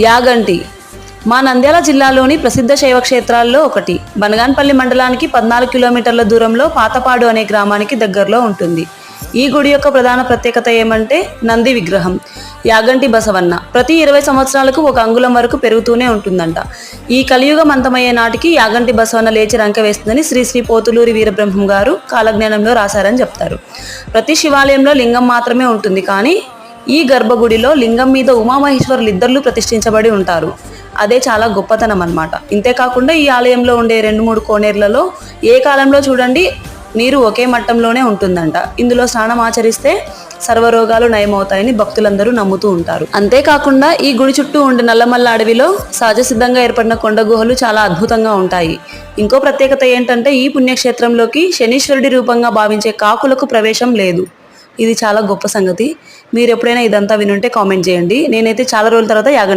యాగంటి. మా నంద్యాల జిల్లాలోని ప్రసిద్ధ శైవ క్షేత్రాల్లో ఒకటి. బనగాన్పల్లి మండలానికి పద్నాలుగు కిలోమీటర్ల దూరంలో పాతపాడు అనే గ్రామానికి దగ్గరలో ఉంటుంది. ఈ గుడి యొక్క ప్రధాన ప్రత్యేకత ఏమంటే నంది విగ్రహం. యాగంటి బసవన్న. ప్రతి ఇరవై సంవత్సరాలకు ఒక అంగుళం వరకు పెరుగుతూనే ఉంటుందంట. ఈ కలియుగం అంతమయ్యే నాటికి యాగంటి బసవన్న లేచి రంక వేస్తుందని శ్రీ శ్రీ పోతులూరి వీరబ్రహ్మం గారు కాలజ్ఞానంలో రాశారని చెప్తారు. ప్రతి శివాలయంలో లింగం మాత్రమే ఉంటుంది కానీ ఈ గర్భగుడిలో లింగం మీద ఉమామహేశ్వరులు ఇద్దరు ప్రతిష్ఠించబడి ఉంటారు. అదే చాలా గొప్పతనం అన్నమాట. ఇంతేకాకుండా ఈ ఆలయంలో ఉండే రెండు మూడు కోనేర్లలో ఏ కాలంలో చూడండి నీరు ఒకే మట్టంలోనే ఉంటుందంట. ఇందులో స్నానం ఆచరిస్తే సర్వరోగాలు నయమవుతాయని భక్తులందరూ నమ్ముతూ ఉంటారు. అంతేకాకుండా ఈ గుడి చుట్టూ ఉండే నల్లమల్ల అడవిలో సహజ సిద్ధంగా ఏర్పడిన కొండ గుహలు చాలా అద్భుతంగా ఉంటాయి. ఇంకో ప్రత్యేకత ఏంటంటే ఈ పుణ్యక్షేత్రంలోకి శనీశ్వరుడి రూపంగా భావించే కాకులకు ప్రవేశం లేదు. ఇది చాలా గొప్ప సంగతి. మీరు ఎప్పుడైనా ఇదంతా వినుంటే కామెంట్ చేయండి. నేనైతే చాలా రోజుల తర్వాత యాగంటి